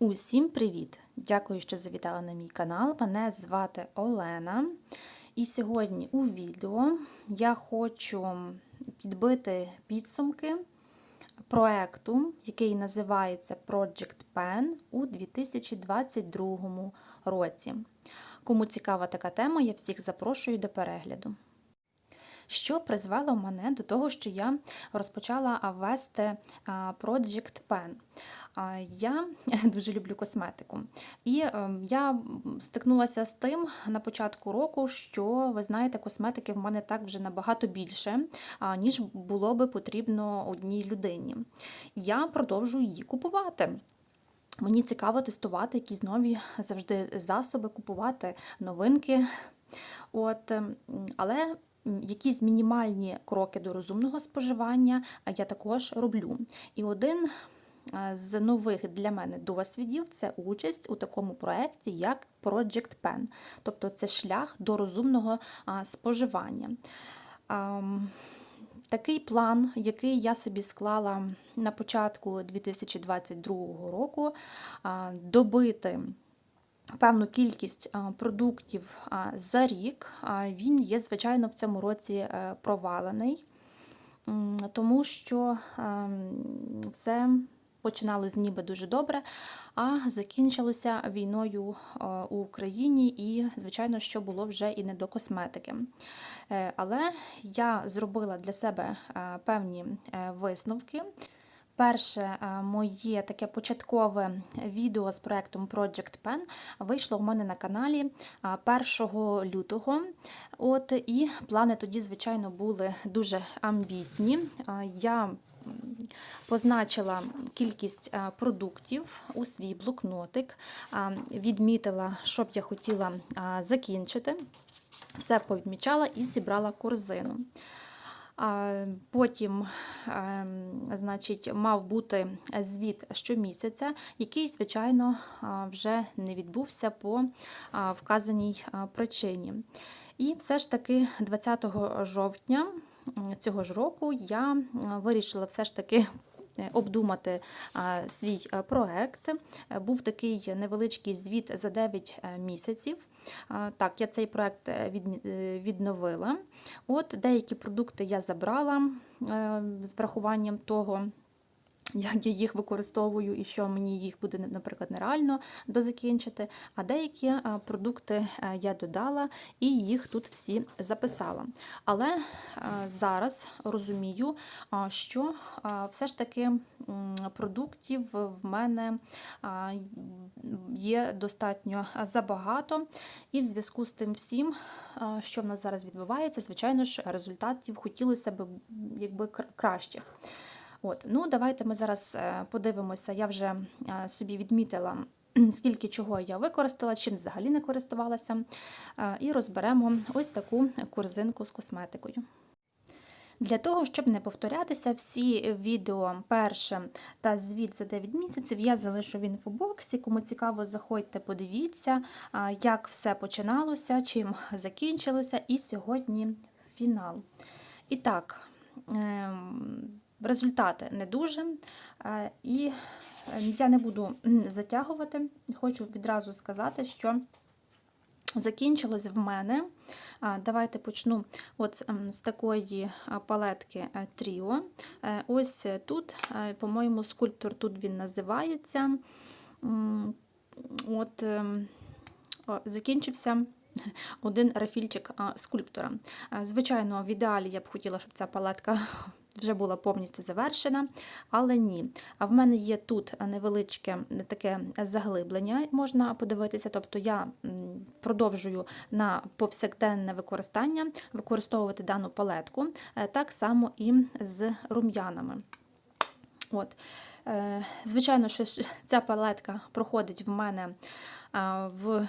Усім привіт! Дякую, що завітали на мій канал. Мене звати Олена. І сьогодні у відео я хочу підбити підсумки проекту, який називається Project Pen у 2022 році. Кому цікава така тема, я всіх запрошую до перегляду. Що призвело мене до того, що я розпочала вести Project Pen. Я дуже люблю косметику. І ем, я стикнулася з тим на початку року, що ви знаєте, косметики в мене так вже набагато більше, ніж було би потрібно одній людині. Я продовжую її купувати. Мені цікаво тестувати якісь нові завжди засоби, купувати новинки. От, ем, Але якісь мінімальні кроки до розумного споживання я також роблю. І один з нових для мене досвідів це участь у такому проєкті, як Project Pen. Тобто це шлях до розумного споживання. Такий план, який я собі склала на початку 2022 року, добити певну кількість продуктів за рік, він є, звичайно, в цьому році е, провалений, тому що ем, все починалось ніби дуже добре, а закінчилося війною е, у Україні, і, звичайно, що було вже і не до косметики. Е, але я зробила для себе е, певні висновки. Перше моє таке початкове відео з проектом Project Pen вийшло у мене на каналі 1 лютого. От, І плани тоді, звичайно, були дуже амбітні. Я позначила кількість продуктів у свій блокнотик, відмітила, що б я хотіла закінчити. Все повідмічала і зібрала корзину. Потім, значить, мав бути звіт щомісяця, який, звичайно, вже не відбувся по вказаній причині. І все ж таки 20 жовтня цього ж року я вирішила все ж таки. Е, обдумати свій е, проект. Був такий невеличкий звіт за 9 е, місяців. Так, я цей проект відновила. От Деякі продукти я забрала з врахуванням того, як я їх використовую і що мені їх буде, наприклад, нереально дозакінчити. А деякі е, продукти е, я додала і їх тут всі записала. Але е, зараз розумію, що все ж таки продуктів в мене є достатньо забагато, і в зв'язку з тим всім, що в нас зараз відбувається, звичайно ж, результатів хотілося б якби кращих. От, ну Давайте ми зараз е, подивимося, я вже е, собі відмітила. Скільки чого я використала, чим взагалі не користувалася, е, і розберемо ось таку корзинку з косметикою. Для того, щоб не повторятися, всі відео перше та звіт за 9 місяців я залишу в інфобоксі. Кому цікаво, заходьте, подивіться, як все починалося, чим закінчилося, і сьогодні фінал. І так. Результати не дуже. Е, і е, я не буду затягувати, хочу відразу сказати, що закінчилось в мене. Давайте почну от з такої палетки Тріо. Е, ось тут, по-моєму, скульптор тут він називається. От ем, Закінчився один рафільчик скульптора. Звичайно, в ідеалі я б хотіла, щоб ця палетка вже була повністю завершена, але ні. А в мене є тут невеличке таке заглиблення, можна подивитися. Тобто я продовжую на повсякденне використання використовувати дану палетку, е, так само і з рум'янами. От. Е, звичайно, що ця палетка проходить в мене в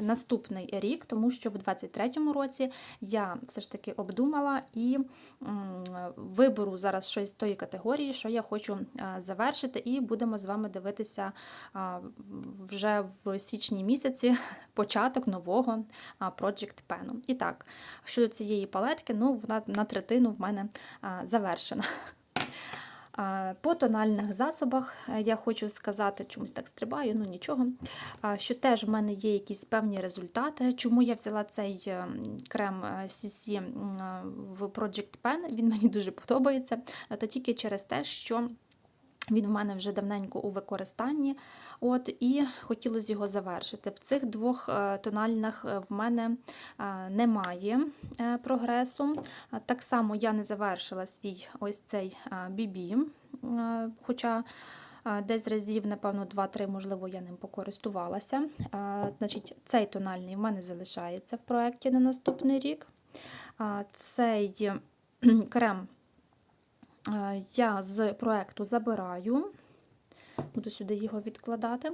наступний рік, тому що в 2023 році я все ж таки обдумала і виберу зараз щось з тої категорії, що я хочу завершити, і будемо з вами дивитися вже в січні місяці початок нового Project Pen. І так, щодо цієї палетки, ну вона на третину в мене завершена. По тональних засобах е, я хочу сказати, чомусь так стрибаю, ну нічого. Що теж в мене є якісь певні результати. Чому я взяла цей е, крем CC е, в Project Pen? Він мені дуже подобається, та тільки через те, що. Він в мене вже давненько у використанні, от і хотілося його завершити. В цих двох е, тональних е, в мене е, немає прогресу. Так само я не завершила свій ось цей е, хоча десь разів, напевно, 2-3, можливо, я ним покористувалася. Значить, цей тональний в мене залишається в проєкті на наступний рік. Цей крем я з проекту забираю. Буду сюди його відкладати,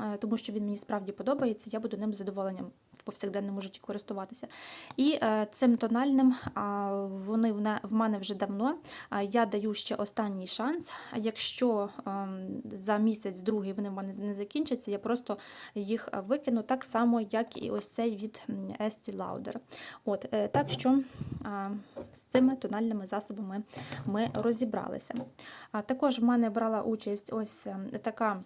е, тому що він мені справді подобається. Я буду ним з задоволенням в повсякденному житті користуватися. І е, цим тональним вони в мене вже давно. Я даю ще останній шанс. Якщо ем, за місяць другий вони в мене не закінчаться, я просто їх викину так само, як і ось цей від Estee Lauder. От, е, так що з цими тональними засобами ми розібралися. Також в мене брала участь ось е, така.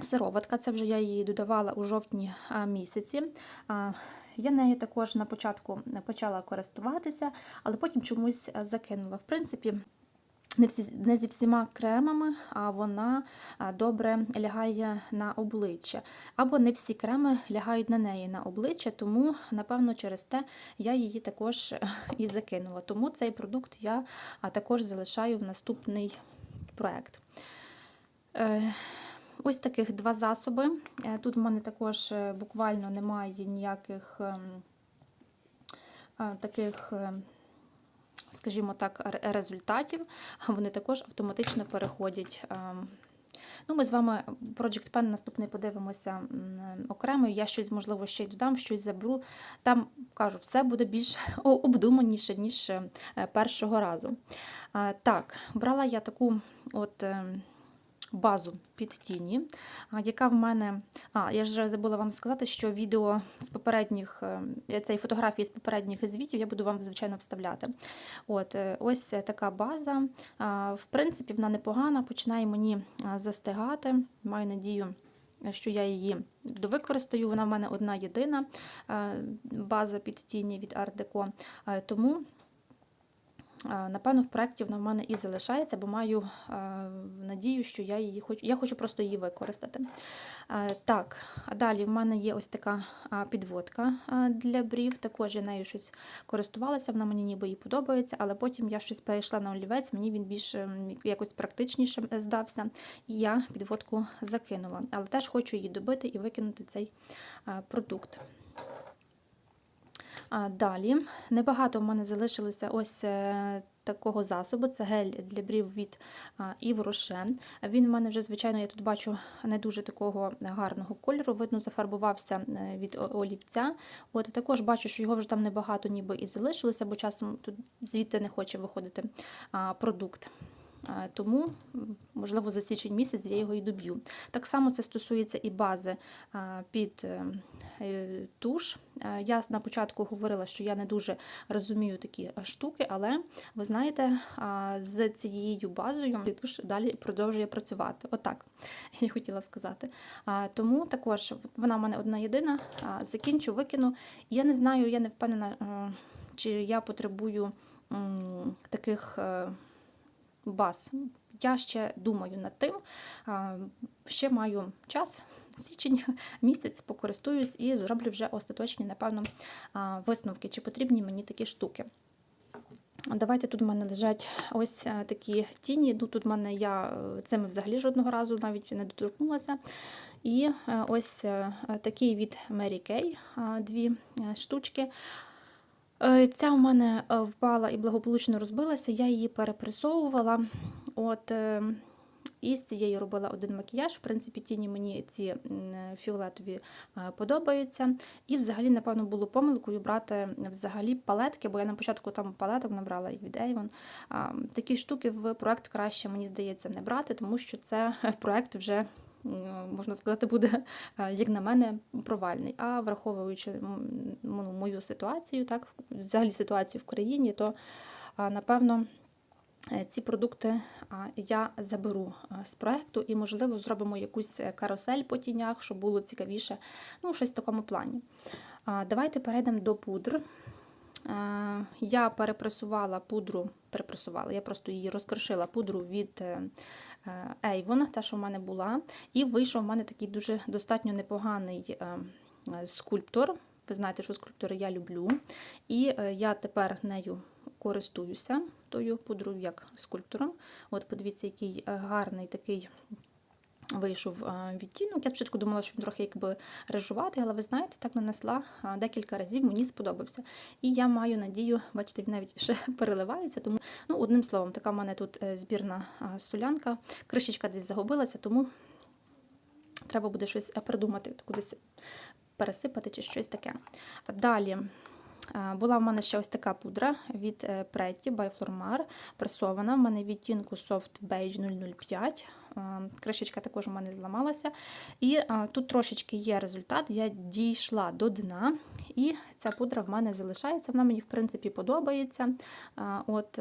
Сироватка, це вже я її додавала у жовтні місяці. Я нею також на початку почала користуватися, але потім чомусь закинула. В принципі, не, всі, не зі всіма кремами а вона добре лягає на обличчя. Або не всі креми лягають на неї на обличчя, тому, напевно, через те я її також е, і закинула. Тому цей продукт я також залишаю в наступний проект. Ось таких два засоби. Е, Тут в мене також е, буквально немає ніяких ем, е, таких, е, скажімо так, ре- результатів. Вони також автоматично переходять. ем, Ну, ми з вами Project Pen наступний подивимося окремо. Я щось, можливо, ще й додам, щось заберу. Там кажу, все буде більш обдуманіше, ніж першого разу. Так, брала я таку от. Базу під тіні, яка в мене. А, я ж забула вам сказати, що відео з попередніх, е, цей фотографії з попередніх звітів я буду вам, звичайно, вставляти. От, е, ось така база. В принципі, вона непогана, починає мені застигати. Маю надію. Що я її довикористаю, вона в мене одна єдина е, база під тіні від Art Deco. Е, Тому Е, Напевно, в проєкті вона в мене і залишається, бо маю е, надію, що я її хочу. Я хочу просто її використати. Е, Так, далі в мене є ось така підводка для брів. Також я нею щось користувалася, вона мені ніби і подобається, але потім я щось перейшла на олівець, мені він більш ем, якось практичніше здався, і я підводку закинула. Але теж хочу її добити і викинути цей продукт. Далі небагато в мене залишилося ось е, такого засобу. Це гель для брів від Yves Rocher. Він в мене вже, звичайно, я тут бачу не дуже такого гарного кольору. Видно, зафарбувався е, від олівця. От також бачу, що його вже там небагато ніби і залишилося, бо часом тут звідти не хоче виходити продукт. Тому, можливо, за січень місяць я його і доб'ю. Так само це стосується і бази під е, е, туш. Я на початку говорила, що я не дуже розумію такі е, штуки, але ви знаєте, з цією базою туш далі продовжує працювати. Отак я хотіла сказати. Тому також вона в мене одна єдина. Закінчу, викину. Я не знаю, я не впевнена, чи я потребую таких. Баз. Я ще думаю над тим. Ще маю час, січень місяць покористуюсь і зроблю вже остаточні, напевно, висновки, чи потрібні мені такі штуки. Давайте тут в мене лежать ось е, такі тіні. Ну, Тут в мене я е, цими взагалі жодного разу навіть не доторкнулася. І е, ось такий від Mary Kay, дві штучки. Е, Ця в мене е, впала і благополучно розбилася, я її перепресовувала. От, е, і з цією робила один макіяж. В принципі, тіні мені ці фіолетові подобаються. І взагалі, напевно, було помилкою брати взагалі палетки, бо я на початку там палеток набрала і від Avon. Такі штуки в проект краще, мені здається, не брати, тому що це проект вже. Можна сказати, буде, е, як на мене, провальний. А враховуючи ну, мою ситуацію, так, взагалі ситуацію в країні, то напевно е, ці продукти я заберу з проекту і, можливо, зробимо якусь е, карусель по тінях, щоб було цікавіше. Ну, щось в такому плані. Давайте перейдемо до пудр. Е, Я перепресувала пудру, перепресувала, я просто її розкрошила пудру від е, е, Avon, та, що в мене була. І вийшов в мене такий дуже достатньо непоганий скульптор. Ви знаєте, що скульптори я люблю. І я тепер нею користуюся, тою пудрою як скульптором. От подивіться, який гарний такий вийшов е, відтінок. Я спочатку думала, що він трохи якби режуватий, але ви знаєте, так нанесла е, декілька разів, мені сподобався. І я маю надію, бачите, він навіть ще переливається. Тому, ну, одним словом, така в мене тут е, збірна солянка. Кришечка десь загубилася, тому треба буде щось придумати, кудись пересипати чи щось таке. Далі. Е, Була в мене ще ось така пудра від е, Pretty by Flormar, пресована. В мене відтінку Soft Beige 005. Е, Кришечка також у мене зламалася. І тут трошечки є результат. Я дійшла до дна, і ця пудра в мене залишається. Вона мені, в принципі, подобається. От,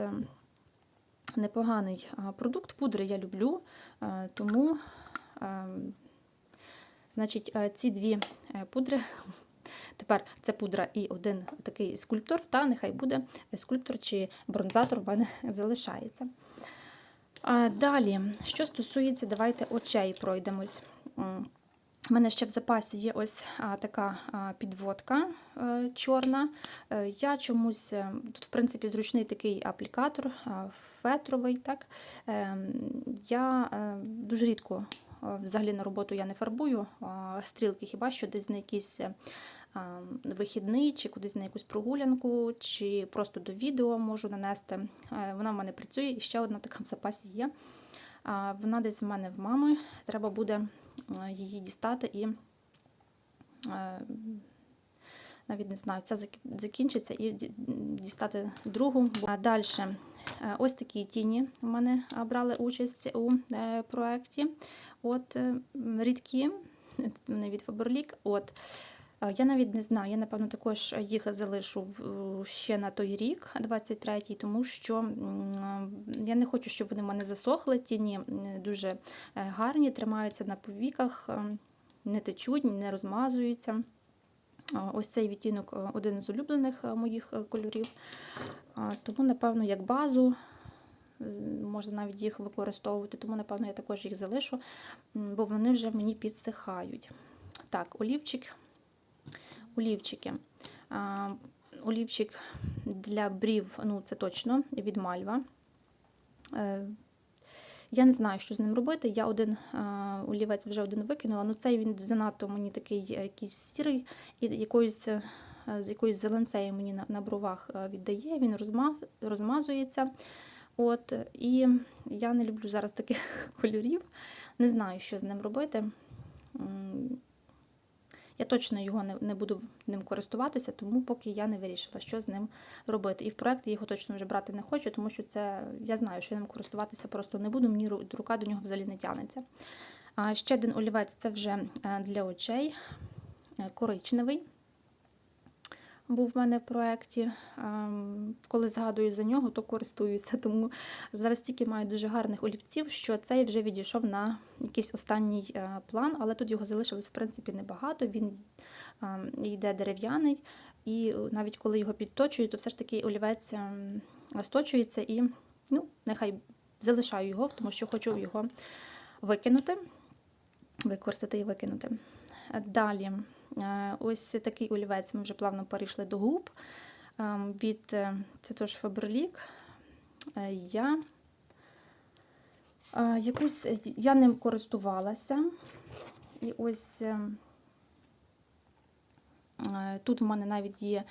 непоганий продукт. Пудри я люблю, тому. Значить, ці дві пудри. Тепер це пудра і один такий скульптор, та нехай буде скульптор чи бронзатор в мене залишається. Далі, що стосується, давайте очей пройдемось. У мене ще в запасі є ось така підводка е, чорна. Е, Я чомусь, е, тут, в принципі, зручний такий аплікатор, фетровий. так. Ем, Я дуже рідко взагалі на роботу я не фарбую стрілки, хіба що десь на якийсь а, вихідний, чи кудись на якусь прогулянку, чи просто до відео можу нанести. Вона в мене працює, і ще одна така в запасі є. Вона десь в мене в мами. Треба буде е, її дістати і е, навіть не знаю, ця закінчиться і дістати другу. Далі ось такі тіні в мене брали участь у е, проєкті. От е, рідкі, вони від Faberlic. От. Е, Я навіть не знаю, я напевно також їх залишу ще на той рік, 23-й, тому що я не хочу, щоб вони в мене засохли. Тіні дуже е, гарні, тримаються на повіках, е, не течуть, не розмазуються. Ось цей відтінок е, один з улюблених е, моїх е, кольорів. Тому, напевно, як базу е, можна навіть їх використовувати, тому, напевно, я також їх залишу, бо вони вже мені підсихають. Так, олівчик. Олівчики. Олівчик для брів, ну це точно від Мальва. Е, Я не знаю, що з ним робити. Я один олівець вже один викинула. Ну цей він занадто мені такий е, якийсь сірий і якоюсь, е, з якоюсь зеленцею мені на, на бровах віддає, він розма, розмазується. От, і я не люблю зараз таких кольорів. Не знаю, що з ним робити. Я точно його не, не буду ним користуватися, тому поки я не вирішила, що з ним робити. І в проєкт його точно вже брати не хочу, тому що це я знаю, що я ним користуватися просто не буду, мені рука до нього взагалі не тягнеться. Ще один олівець це вже е, для очей, е, коричневий. Був в мене в проєкті. Ем, Коли згадую за нього, то користуюся. Тому зараз тільки маю дуже гарних олівців, що цей вже відійшов на якийсь останній е, план, але тут його залишилось в принципі небагато. Він ем, йде дерев'яний, і навіть коли його підточую, то все ж таки олівець ем, сточується і ну, нехай залишаю його, тому що хочу його викинути, використати і викинути. Далі, ось такий олівець, ми вже плавно перейшли до губ. Ем, Від е, це теж. Е, Я е, якусь я ним користувалася. І ось е, е, тут в мене навіть є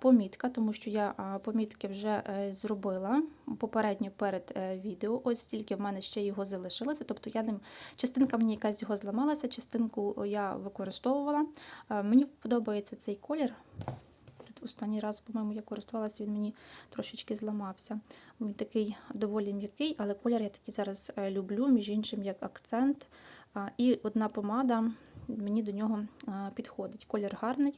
помітка, тому що я помітки вже е, зробила попередньо перед е, відео. Ось тільки в мене ще його залишилося. Тобто я ним частинка мені якась його зламалася, частинку я використовувала. Е, Мені подобається цей колір. Тут останній раз, по-моєму, я користувалася, він мені трошечки зламався. Він такий доволі м'який, але колір я такий зараз е, люблю, між іншим, як акцент. І одна помада мені до нього підходить. Колір гарний.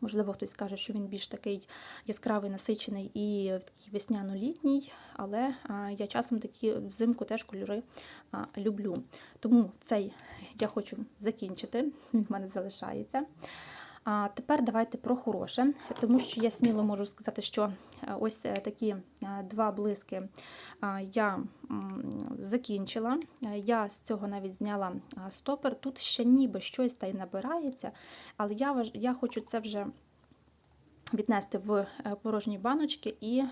Можливо, хтось скаже, що він більш такий яскравий, насичений і весняно-літній, але я часом такі взимку теж кольори люблю. Тому цей я хочу закінчити, він в мене залишається. А тепер давайте про хороше, тому що я сміло можу сказати, що е, ось е, такі е, два блиски я закінчила. Я з цього навіть зняла стопер. Тут ще ніби щось та й набирається, але я, я хочу це вже віднести в порожні баночки і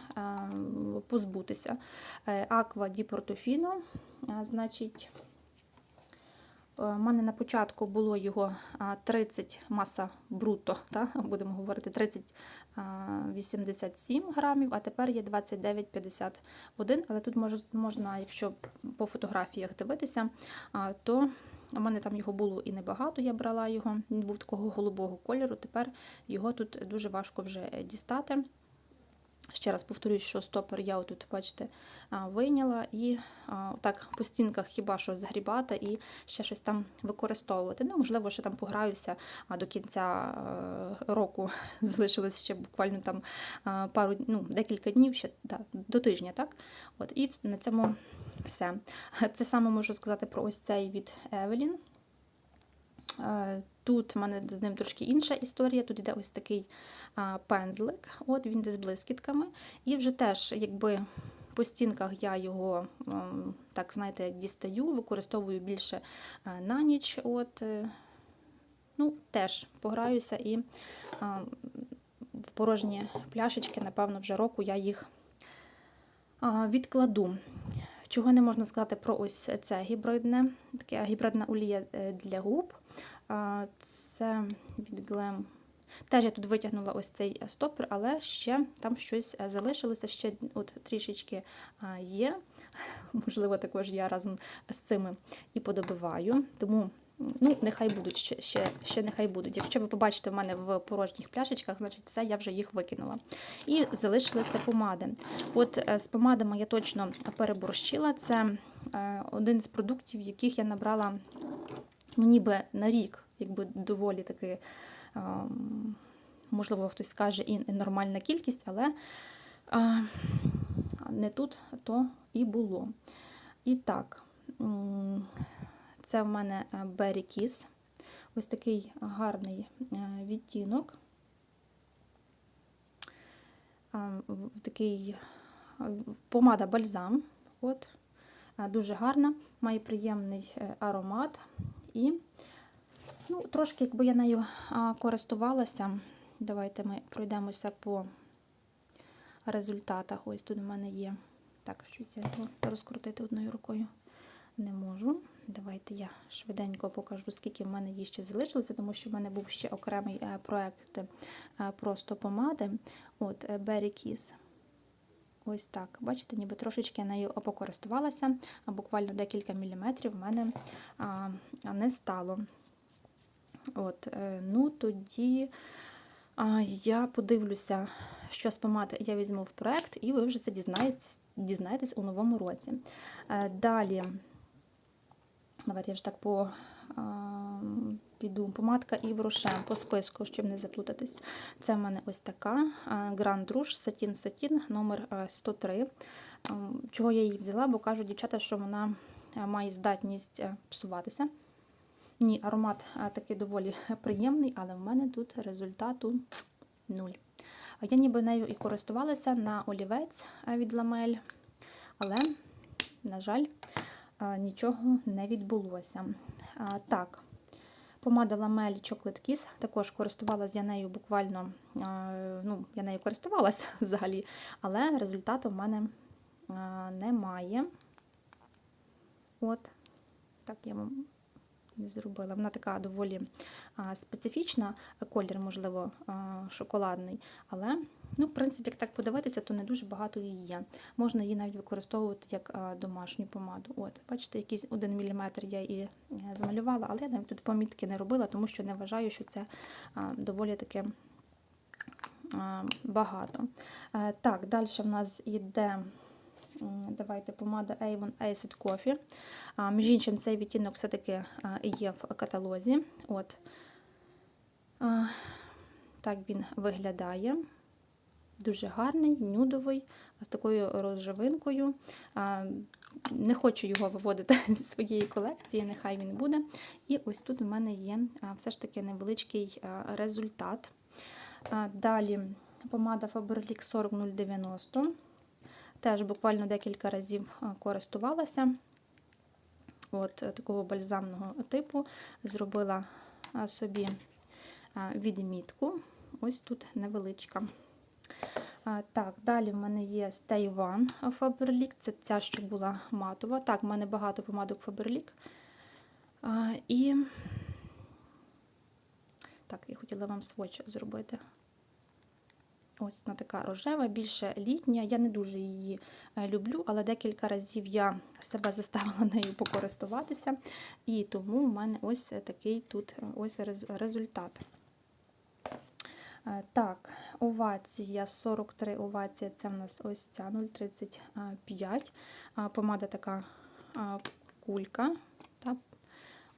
позбутися. Аква Ді Портофіно, е, значить. У мене на початку було його 30 маса бруто, та, будемо говорити 30 а, 87 грамів, а тепер є 29,51. Але тут мож, можна, якщо по фотографіях дивитися, то у мене там його було і небагато, я брала його. Він був такого голубого кольору. Тепер його тут дуже важко вже дістати. Ще раз повторюю, що стопор я отут, бачите, вийняла і так по стінках хіба що згрібати і ще щось там використовувати. Ну, можливо, ще там пограюся а до кінця е, року залишилось ще буквально там пару ну, декілька днів, ще да, до тижня, так? От, і на цьому все. Це саме можу сказати про ось цей від Евелін. Тут в мене з ним трошки інша історія. Тут йде ось такий а, пензлик, от він йде з блискітками. І вже теж, якби по стінках я його, так знаєте, дістаю, використовую більше е, на ніч. От, е, ну, теж пограюся і в порожні пляшечки, напевно, вже року я їх відкладу. Чого не можна сказати про ось це гібридне, таке гібридна олія е, для губ. Це від Glam. Теж я тут витягнула ось цей стопер, але ще там щось е, залишилося, ще от трішечки є. Можливо, також я разом з цими і подобиваю. Тому ну, нехай будуть ще, ще, ще нехай будуть. Якщо ви побачите в мене в порожніх пляшечках, значить все, я вже їх викинула. І залишилися помади. От е, з помадами я точно переборщила. Це е, один з продуктів, яких я набрала ну, ніби на рік, якби доволі таки, ем, можливо, хтось скаже і нормальна кількість, але е, не тут то і було. І так, це в мене е, Berry Kiss. Ось такий гарний е, відтінок. Е, Такий е, помада бальзам. От. Е, Дуже гарна, має приємний е, аромат. І ну, трошки, якби я нею користувалася, давайте ми пройдемося по результатах. Ось тут у мене є. Так, щось я розкрутити одною рукою не можу. Давайте я швиденько покажу, скільки в мене її ще залишилося, тому що в мене був ще окремий е, проект е, просто помади. От, е, Berry Kiss. Ось так. Бачите, ніби трошечки нею покористувалася, а буквально декілька міліметрів в мене а, не стало. От, е, ну тоді а, я подивлюся, що з помад я візьму в проект, і ви вже це дізнаєтесь, дізнаєтесь у новому році. Е, Далі, давайте я вже так по. а, Піду помадка і Рошен по списку, щоб не заплутатись. Це в мене ось така Grand Rouge Satin Satin номер е, 103. Ем, Чого я її взяла, бо кажуть дівчата, що вона має здатність псуватися. Ні, аромат такий доволі приємний, але в мене тут результату нуль. Я ніби нею і користувалася на олівець від ламель, але, на жаль, нічого не відбулося. Так, помада ламель Chocolate Kiss, також користувалася я нею буквально, ну, я нею користувалася взагалі, але результату в мене немає. От, так я вам зробила. Вона така доволі специфічна, колір, можливо, шоколадний. Але, ну, в принципі, як так подивитися, то не дуже багато її є. Можна її навіть використовувати як домашню помаду. От, бачите, якийсь один міліметр я і е, змалювала, але я навіть тут помітки не робила, тому що не вважаю, що це доволі таке. Багато. Е, Так, далі в нас йде Давайте помада Avon Acid Coffee. Між іншим, цей відтінок все-таки є в каталозі. От. Так він виглядає. Дуже гарний, нюдовий, з такою розживинкою. Не хочу його виводити зі своєї колекції, нехай він буде. І ось тут у мене є все ж таки невеличкий результат. Далі помада Faberlic 40090. Теж буквально декілька разів користувалася. От е, такого бальзамного типу. Зробила собі відмітку. Ось тут невеличка. Так, далі в мене є Stay One Faberlic. Це ця, що була матова. Так, в мене багато помадок Faberlic. І так, я хотіла вам сводч зробити. Ось вона така рожева, більше літня. Я не дуже її е, люблю, але декілька разів я себе заставила нею покористуватися. І тому в мене ось такий тут е, ось рез- результат. Е, Так, овація 43 овація, це в нас ось ця 0,35. Помада така кулька.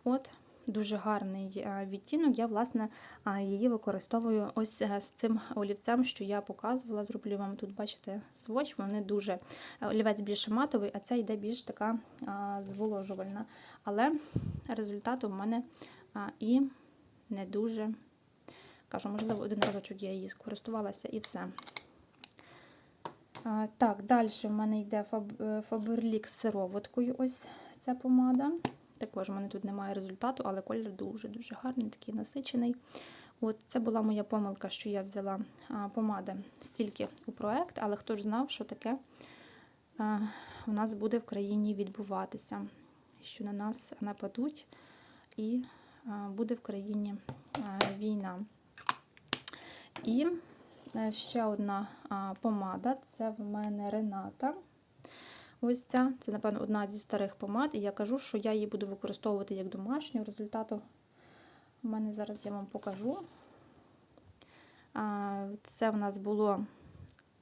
От, дуже гарний е, відтінок. Я, власне, її використовую ось е, з цим олівцем, що я показувала. Зроблю вам тут, бачите, сводч. Вони дуже олівець більше матовий, а ця йде більш така зволожувальна. Але результат у мене і не дуже. Кажу, можливо, один разочок я її скористувалася і все. Так, далі в мене йде е, Faberlic з сироваткою. Ось ця помада. Також в мене тут немає результату, але колір дуже-дуже гарний, такий насичений. От Це була моя помилка, що я взяла помади стільки у проект, але хто ж знав, що таке у нас буде в країні відбуватися, що на нас нападуть і буде в країні війна. І е, ще одна помада це в мене Рената. Ось ця, це, напевно, одна зі старих помад. І я кажу, що я її буду використовувати як домашню. Результату в мене зараз я вам покажу. Це в нас було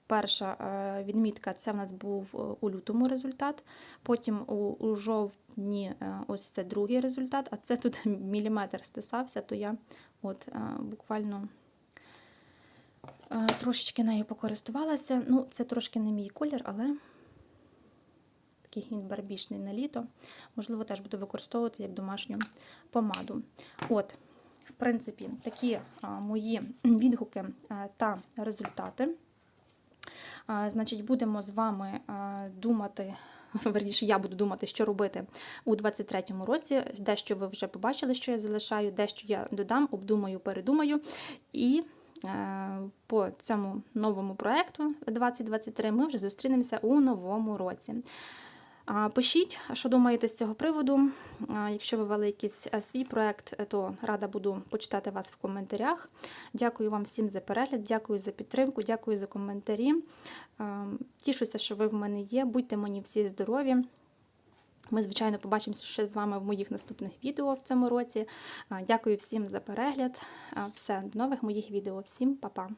перша е, відмітка, це в нас був е, у лютому результат. Потім у, жовтні ось це другий результат, а це тут міліметр стисався, то я от буквально. Е, Трошечки нею покористувалася. Ну, це трошки не мій колір, але такий він барбішний на літо. Можливо, теж буду використовувати як домашню помаду. От, в принципі, такі мої відгуки та результати. Значить, будемо з вами думати. Верніше, я буду думати, що робити у 23-му році. Дещо ви вже побачили, що я залишаю, дещо я додам, обдумаю, передумаю. І е, по цьому новому проекту 2023 ми вже зустрінемося у новому році. Пишіть, що думаєте з цього приводу. Якщо ви вели якийсь е, свій проект, то рада буду почитати вас в коментарях. Дякую вам всім за перегляд, дякую за підтримку, дякую за коментарі. Тішуся, що ви в мене є. Будьте мені всі здорові. Ми, звичайно, побачимося ще з вами в моїх наступних відео в цьому році. Дякую всім за перегляд. Все, до нових моїх відео. Всім па-па!